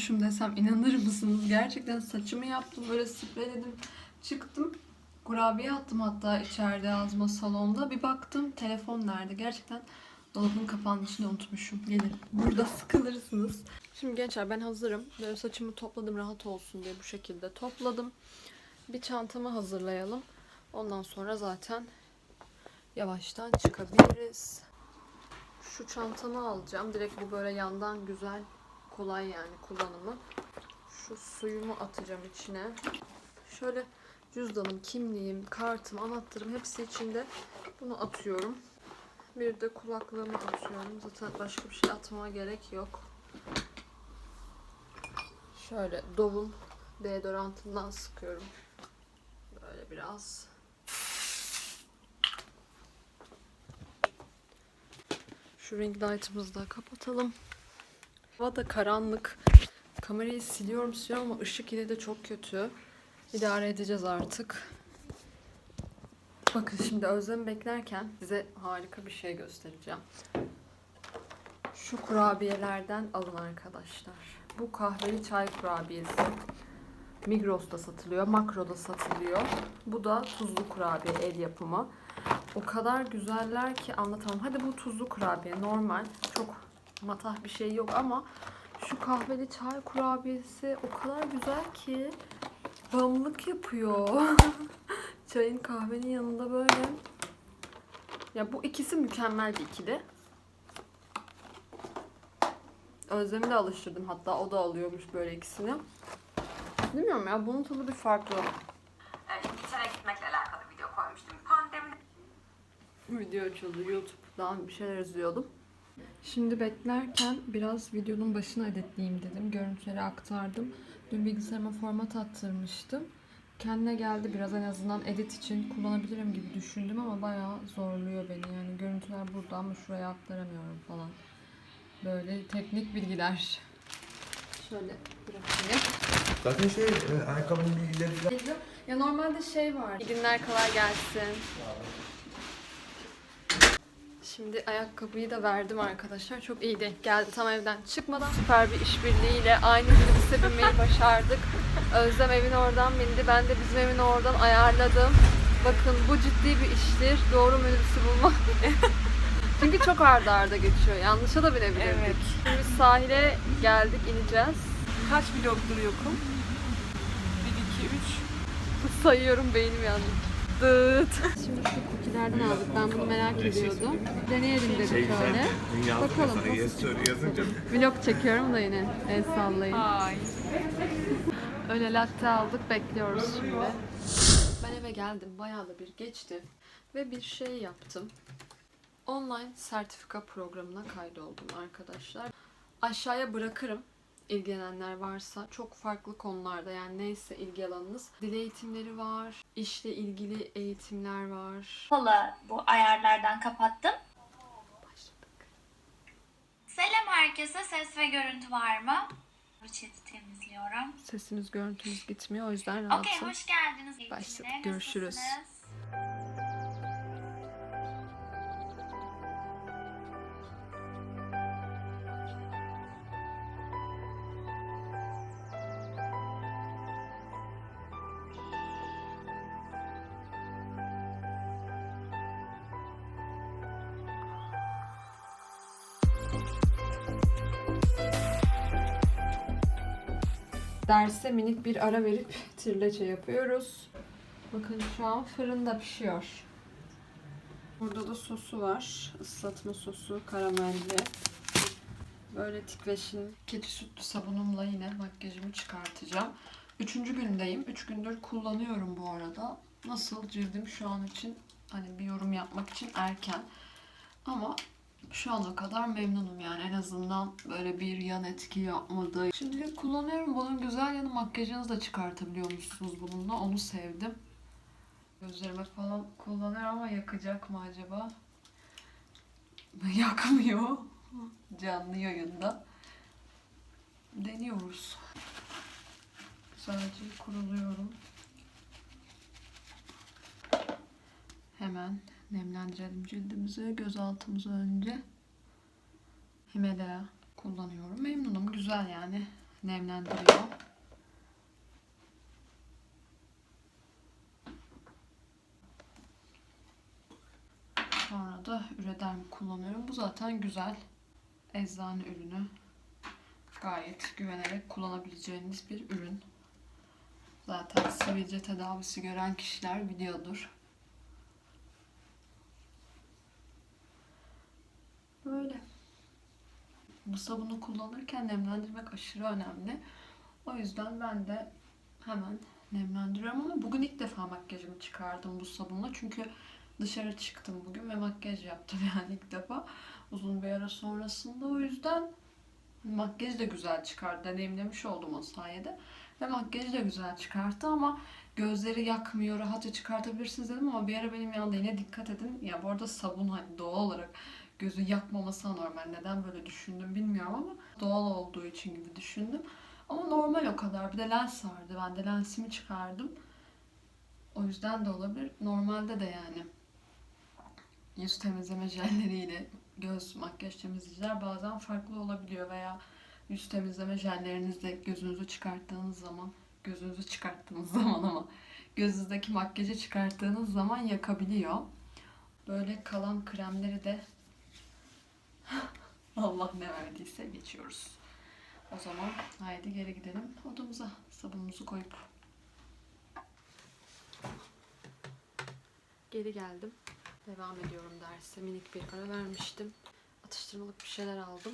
Unutmuşum desem inanır mısınız? Gerçekten saçımı yaptım böyle spreyledim. Çıktım. Kurabiye attım hatta içeride ağzıma salonda. Bir baktım telefon nerede? Gerçekten dolabın kapağının içinde unutmuşum. Gelin. Burada sıkılırsınız. Şimdi gençler ben hazırım. Böyle saçımı topladım rahat olsun diye bu şekilde topladım. Bir çantamı hazırlayalım. Ondan sonra zaten yavaştan çıkabiliriz. Şu çantamı alacağım. Direkt bu böyle yandan güzel, kolay yani kullanımı. Şu suyumu atacağım içine. Şöyle cüzdanım, kimliğim, kartım, anahtarım hepsi içinde. Bunu atıyorum. Bir de kulaklığımı atıyorum. Zaten başka bir şey atmama gerek yok. Şöyle Dove'un deodorantından sıkıyorum. Böyle biraz. Şu ring light'ımızı da kapatalım. Hava da karanlık. Kamerayı siliyorum siliyorum ama ışık yine de çok kötü. İdare edeceğiz artık. Bakın şimdi Özlem beklerken size harika bir şey göstereceğim. Şu kurabiyelerden alın arkadaşlar. Bu kahveli çay kurabiyesi. Migros'ta satılıyor, Makro'da satılıyor. Bu da tuzlu kurabiye el yapımı. O kadar güzeller ki anlatamam. Hadi bu tuzlu kurabiye normal. Çok matah bir şey yok ama şu kahveli çay kurabiyesi o kadar güzel ki bağımlılık yapıyor. Çayın kahvenin yanında böyle. Ya bu ikisi mükemmel bir ikili. Özlem'i de alıştırdım hatta o da alıyormuş böyle ikisini. Bilmiyorum ya bunun tadı bir farklı. İngiltere'ye gitmekle alakalı video koymuştum. Pandemi Video açıldı YouTube'dan bir şeyler izliyordum. Şimdi beklerken biraz videonun başına editleyeyim dedim. Görüntüleri aktardım. Dün bilgisayarıma format attırmıştım. Kendine geldi biraz en azından edit için kullanabilirim gibi düşündüm ama bayağı zorluyor beni. Yani görüntüler burada ama şuraya aktaramıyorum falan. Böyle teknik bilgiler. Şöyle bırakayım. Zaten şey e, ayakkabının bilgileri falan. Ya normalde şey var. İyi günler kolay gelsin. Şimdi ayakkabıyı da verdim arkadaşlar. Çok iyi denk geldi. Tam evden çıkmadan süper bir işbirliğiyle aynı minibüse binmeyi başardık. Özlem evin oradan bindi. Ben de bizim evin oradan ayarladım. Bakın bu ciddi bir iştir. Doğru minibüsü bulmak. Çünkü çok arda arda geçiyor. Yanlışa da binebilirdik. Evet. Şimdi sahile geldik, ineceğiz. Kaç vlogdur yokum? 1, 2, 3. Sayıyorum beynim yandı. Dıt. Şimdi şu kukilerden aldık. Ben bunu merak ediyordum. Deneyelim dedik şöyle. Bakalım. Vlog çekiyorum da yine. El sallayın. Ay. Öyle latte aldık. Bekliyoruz şimdi. Ben eve geldim. Bayağı da bir geçti. Ve bir şey yaptım. Online sertifika programına kaydoldum arkadaşlar. Aşağıya bırakırım ilgilenenler varsa çok farklı konularda yani neyse ilgi alanınız. Dil eğitimleri var, işle ilgili eğitimler var. Kola bu ayarlardan kapattım. Başladık. Selam herkese. Ses ve görüntü var mı? Chat'i temizliyorum. Sesimiz görüntümüz gitmiyor o yüzden Okey, rahatım. hoş geldiniz. Başladık, Nasılsınız? Derse minik bir ara verip tirleçe yapıyoruz. Bakın şu an fırında pişiyor. Burada da sosu var. Islatma sosu, karamelli. Böyle tikveşin keçi sütlü sabunumla yine makyajımı çıkartacağım. Üçüncü gündeyim. Üç gündür kullanıyorum bu arada. Nasıl cildim şu an için hani bir yorum yapmak için erken. Ama şu ana kadar memnunum yani en azından böyle bir yan etki yapmadı. Şimdi kullanıyorum bunun güzel yanı makyajınızı da çıkartabiliyor musunuz bununla onu sevdim. Gözlerime falan kullanıyorum ama yakacak mı acaba? Yakmıyor. Canlı yayında. Deniyoruz. Sadece kuruluyorum. Hemen nemlendirelim cildimizi. Göz altımızı önce. Himalaya kullanıyorum. Memnunum. Güzel yani. Nemlendiriyor. Sonra da Ürederm kullanıyorum. Bu zaten güzel. Eczane ürünü. Gayet güvenerek kullanabileceğiniz bir ürün. Zaten sivilce tedavisi gören kişiler biliyordur. Böyle. Bu sabunu kullanırken nemlendirmek aşırı önemli. O yüzden ben de hemen nemlendiriyorum ama bugün ilk defa makyajımı çıkardım bu sabunla. Çünkü dışarı çıktım bugün ve makyaj yaptım yani ilk defa. Uzun bir ara sonrasında o yüzden makyajı da güzel çıkardı. Deneyimlemiş oldum o sayede. Ve makyajı da güzel çıkarttı ama gözleri yakmıyor, rahatça çıkartabilirsiniz dedim ama bir ara benim yanında yine dikkat edin. Ya bu arada sabun hani doğal olarak gözü yakmaması normal. Neden böyle düşündüm bilmiyorum ama doğal olduğu için gibi düşündüm. Ama normal o kadar. Bir de lens vardı. Ben de lensimi çıkardım. O yüzden de olabilir. Normalde de yani yüz temizleme jelleriyle göz makyaj temizleyiciler bazen farklı olabiliyor veya yüz temizleme jellerinizle gözünüzü çıkarttığınız zaman gözünüzü çıkarttığınız zaman ama gözünüzdeki makyajı çıkarttığınız zaman yakabiliyor. Böyle kalan kremleri de Allah ne verdiyse geçiyoruz. O zaman haydi geri gidelim odamıza sabunumuzu koyup. Geri geldim. Devam ediyorum derse. Minik bir ara vermiştim. Atıştırmalık bir şeyler aldım.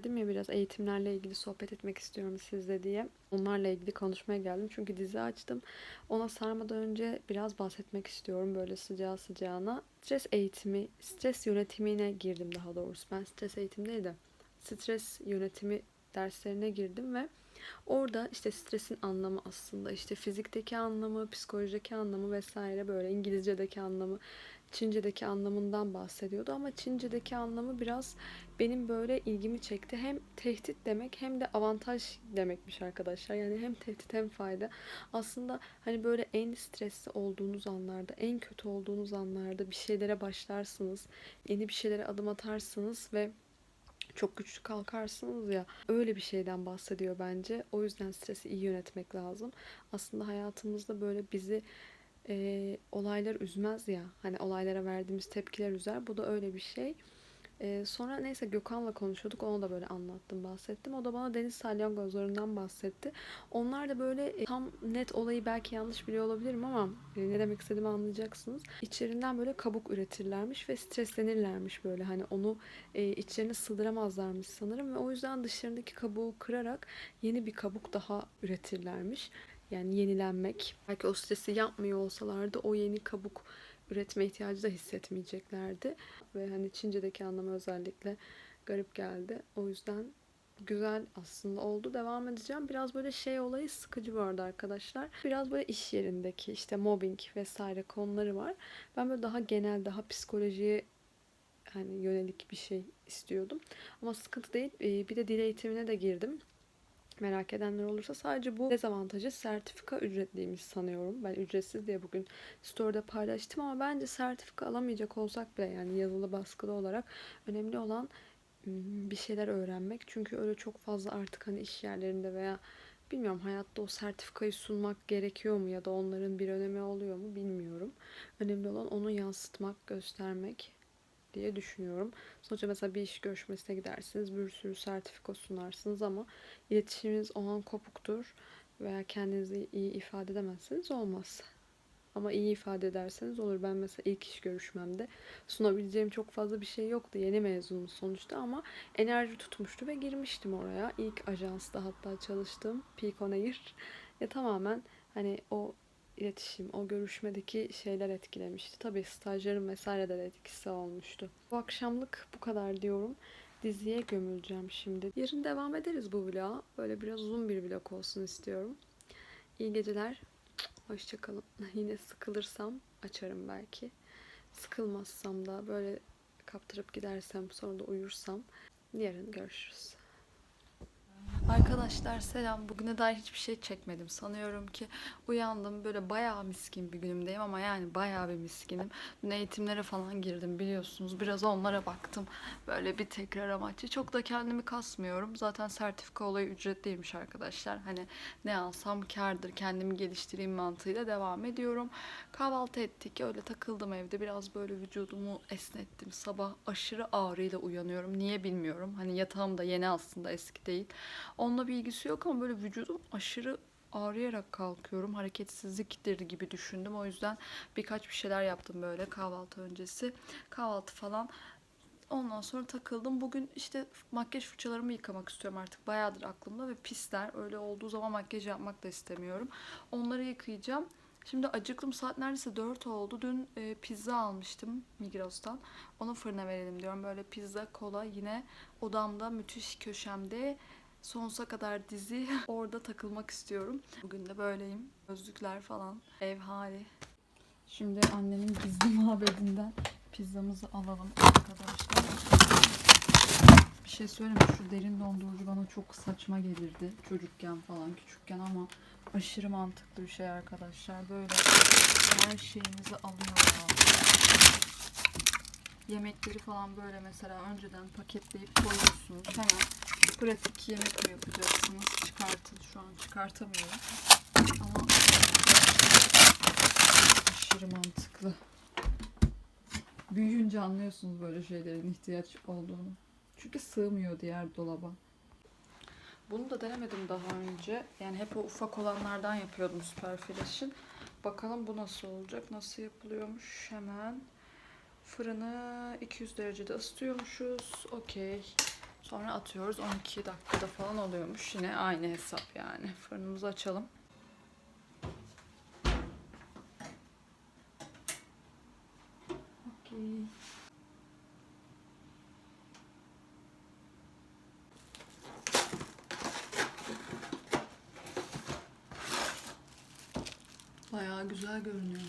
Dedim ya biraz eğitimlerle ilgili sohbet etmek istiyorum sizle diye. Onlarla ilgili konuşmaya geldim. Çünkü dizi açtım. Ona sarmadan önce biraz bahsetmek istiyorum böyle sıcağı sıcağına. Stres eğitimi, stres yönetimine girdim daha doğrusu. Ben stres eğitim değil de stres yönetimi derslerine girdim ve orada işte stresin anlamı aslında işte fizikteki anlamı, psikolojideki anlamı vesaire böyle İngilizce'deki anlamı, Çince'deki anlamından bahsediyordu ama Çince'deki anlamı biraz benim böyle ilgimi çekti. Hem tehdit demek hem de avantaj demekmiş arkadaşlar. Yani hem tehdit hem fayda. Aslında hani böyle en stresli olduğunuz anlarda, en kötü olduğunuz anlarda bir şeylere başlarsınız. Yeni bir şeylere adım atarsınız ve çok güçlü kalkarsınız ya öyle bir şeyden bahsediyor bence. O yüzden stresi iyi yönetmek lazım. Aslında hayatımızda böyle bizi e, olaylar üzmez ya. Hani olaylara verdiğimiz tepkiler üzer. Bu da öyle bir şey. E, sonra neyse Gökhan'la konuşuyorduk. Onu da böyle anlattım, bahsettim. O da bana deniz salyangozlarından bahsetti. Onlar da böyle e, tam net olayı belki yanlış biliyor olabilirim ama e, ne demek istediğimi anlayacaksınız. İçlerinden böyle kabuk üretirlermiş ve streslenirlermiş böyle. Hani onu e, içlerine sığdıramazlarmış sanırım ve o yüzden dışlarındaki kabuğu kırarak yeni bir kabuk daha üretirlermiş. Yani yenilenmek. Belki o stresi yapmıyor olsalardı o yeni kabuk üretme ihtiyacı da hissetmeyeceklerdi. Ve hani Çince'deki anlamı özellikle garip geldi. O yüzden güzel aslında oldu. Devam edeceğim. Biraz böyle şey olayı sıkıcı bu arada arkadaşlar. Biraz böyle iş yerindeki işte mobbing vesaire konuları var. Ben böyle daha genel, daha psikolojiye hani yönelik bir şey istiyordum. Ama sıkıntı değil. Ee, Bir de dil eğitimine de girdim merak edenler olursa sadece bu dezavantajı sertifika ücretliymiş sanıyorum. Ben ücretsiz diye bugün store'da paylaştım ama bence sertifika alamayacak olsak bile yani yazılı baskılı olarak önemli olan bir şeyler öğrenmek. Çünkü öyle çok fazla artık hani iş yerlerinde veya bilmiyorum hayatta o sertifikayı sunmak gerekiyor mu ya da onların bir önemi oluyor mu bilmiyorum. Önemli olan onu yansıtmak, göstermek diye düşünüyorum. Sonuçta mesela bir iş görüşmesine gidersiniz, bir sürü sertifika sunarsınız ama iletişiminiz o an kopuktur veya kendinizi iyi ifade edemezseniz olmaz. Ama iyi ifade ederseniz olur. Ben mesela ilk iş görüşmemde sunabileceğim çok fazla bir şey yoktu. Yeni mezunum sonuçta ama enerji tutmuştu ve girmiştim oraya. İlk ajansta hatta çalıştığım Peak On Air. Ya tamamen hani o iletişim, o görüşmedeki şeyler etkilemişti. Tabii stajyerim vesaire de etkisi olmuştu. Bu akşamlık bu kadar diyorum. diziye gömüleceğim şimdi. Yarın devam ederiz bu vloga. Böyle biraz uzun bir vlog olsun istiyorum. İyi geceler. Hoşçakalın. Yine sıkılırsam açarım belki. Sıkılmazsam da böyle kaptırıp gidersem sonra da uyursam yarın görüşürüz. Arkadaşlar selam. Bugüne dair hiçbir şey çekmedim. Sanıyorum ki uyandım böyle bayağı miskin bir günümdeyim ama yani bayağı bir miskinim. Dün eğitimlere falan girdim biliyorsunuz. Biraz onlara baktım. Böyle bir tekrar amaçlı. Çok da kendimi kasmıyorum. Zaten sertifika olayı ücretliymiş arkadaşlar. Hani ne alsam kârdır. Kendimi geliştireyim mantığıyla devam ediyorum. Kahvaltı ettik. Öyle takıldım evde. Biraz böyle vücudumu esnettim. Sabah aşırı ağrıyla uyanıyorum. Niye bilmiyorum. Hani yatağım da yeni aslında eski değil. Onunla bir ilgisi yok ama böyle vücudum aşırı ağrıyarak kalkıyorum. Hareketsizliktir gibi düşündüm. O yüzden birkaç bir şeyler yaptım böyle kahvaltı öncesi. Kahvaltı falan. Ondan sonra takıldım. Bugün işte makyaj fırçalarımı yıkamak istiyorum artık. Bayağıdır aklımda ve pisler. Öyle olduğu zaman makyaj yapmak da istemiyorum. Onları yıkayacağım. Şimdi acıktım. Saat neredeyse 4 oldu. Dün e, pizza almıştım Migros'tan. Onu fırına verelim diyorum. Böyle pizza, kola yine odamda müthiş köşemde sonsuza kadar dizi orada takılmak istiyorum. Bugün de böyleyim. Gözlükler falan, ev hali. Şimdi annemin gizli mabedinden pizzamızı alalım arkadaşlar. Bir şey söyleyeyim? Şu derin dondurucu bana çok saçma gelirdi. Çocukken falan, küçükken ama aşırı mantıklı bir şey arkadaşlar. Böyle her şeyinizi alıyor. Yemekleri falan böyle mesela önceden paketleyip koyuyorsunuz. Hemen pratik yemek mi yapacaksınız? Çıkartın. Şu an çıkartamıyorum. Ama aşırı mantıklı. Büyüyünce anlıyorsunuz böyle şeylerin ihtiyaç olduğunu. Çünkü sığmıyor diğer dolaba. Bunu da denemedim daha önce. Yani hep o ufak olanlardan yapıyordum Superfresh'in. Bakalım bu nasıl olacak? Nasıl yapılıyormuş? Hemen fırını 200 derecede ısıtıyormuşuz. Okey. Sonra atıyoruz. 12 dakikada falan oluyormuş. Yine aynı hesap yani. Fırınımızı açalım. Okey. Bayağı güzel görünüyor.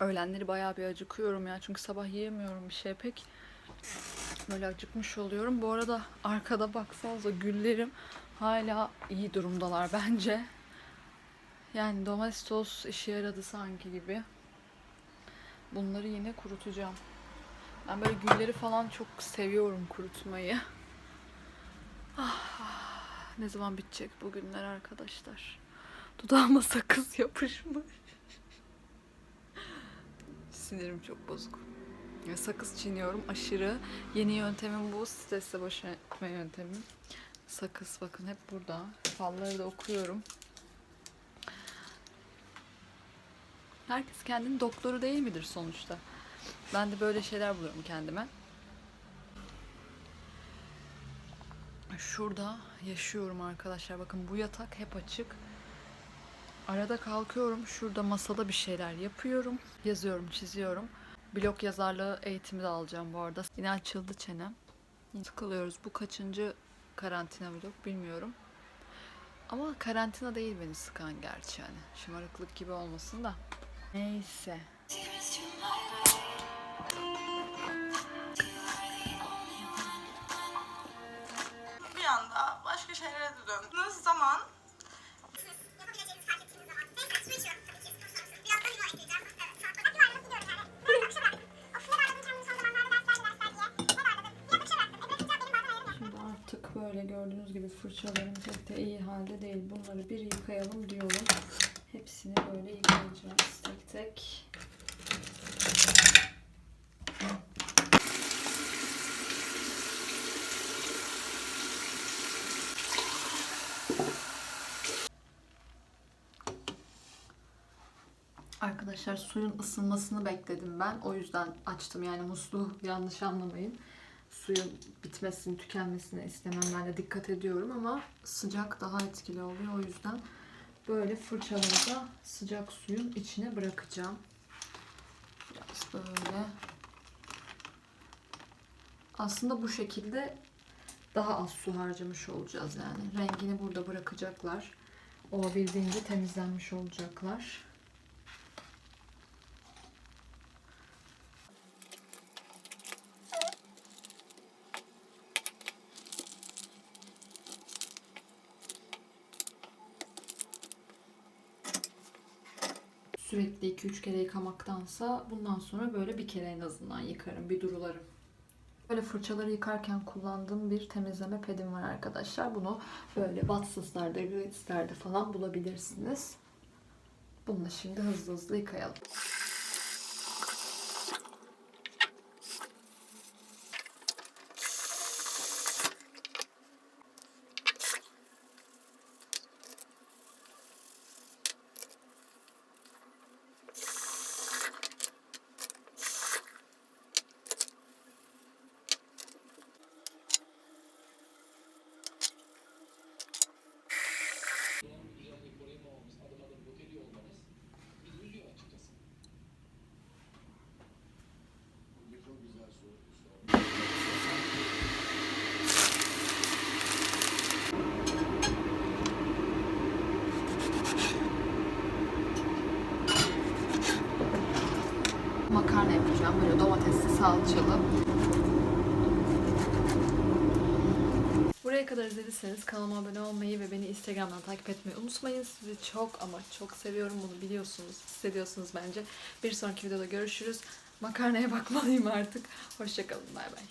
Öğlenleri bayağı bir acıkıyorum ya. Çünkü sabah yiyemiyorum bir şey pek. Böyle acıkmış oluyorum. Bu arada arkada baksanıza güllerim hala iyi durumdalar bence. Yani domestos işe yaradı sanki gibi. Bunları yine kurutacağım. Ben böyle gülleri falan çok seviyorum kurutmayı. Ah, ne zaman bitecek bu günler arkadaşlar? Dudağıma sakız yapışmış. Sinirim çok bozuk. Sakız çiğniyorum aşırı. Yeni yöntemim bu. Stresle baş etme yöntemim. Sakız bakın hep burada. Falları da okuyorum. Herkes kendinin doktoru değil midir sonuçta? Ben de böyle şeyler buluyorum kendime. Şurada yaşıyorum arkadaşlar. Bakın bu yatak hep açık. Arada kalkıyorum. Şurada masada bir şeyler yapıyorum. Yazıyorum, çiziyorum. Blog yazarlığı eğitimi de alacağım bu arada. Yine açıldı çenem. Sıkılıyoruz. Bu kaçıncı karantina vlog bilmiyorum. Ama karantina değil beni sıkan gerçi yani. Şımarıklık gibi olmasın da. Neyse. bir anda başka şeylere de döndüğünüz zaman böyle gördüğünüz gibi fırçalarım pek de iyi halde değil. Bunları bir yıkayalım diyorum. Hepsini böyle yıkayacağız tek tek. Arkadaşlar suyun ısınmasını bekledim ben. O yüzden açtım yani musluğu yanlış anlamayın. Su suyun bitmesini, tükenmesini istemem. Ben de dikkat ediyorum ama sıcak daha etkili oluyor. O yüzden böyle fırçaları da sıcak suyun içine bırakacağım. Biraz böyle. Aslında bu şekilde daha az su harcamış olacağız yani. Rengini burada bırakacaklar. Olabildiğince temizlenmiş olacaklar. Sürekli 2-3 kere yıkamaktansa bundan sonra böyle bir kere en azından yıkarım, bir durularım. Böyle fırçaları yıkarken kullandığım bir temizleme pedim var arkadaşlar. Bunu böyle Watsons'larda, Glitz'lerde falan bulabilirsiniz. Bunu da şimdi hızlı hızlı yıkayalım. Böyle domatesli, salçalı. Buraya kadar izlediyseniz kanalıma abone olmayı ve beni Instagram'dan takip etmeyi unutmayın. Sizi çok ama çok seviyorum. Bunu biliyorsunuz, hissediyorsunuz bence. Bir sonraki videoda görüşürüz. Makarnaya bakmalıyım artık. Hoşçakalın. Bay bay.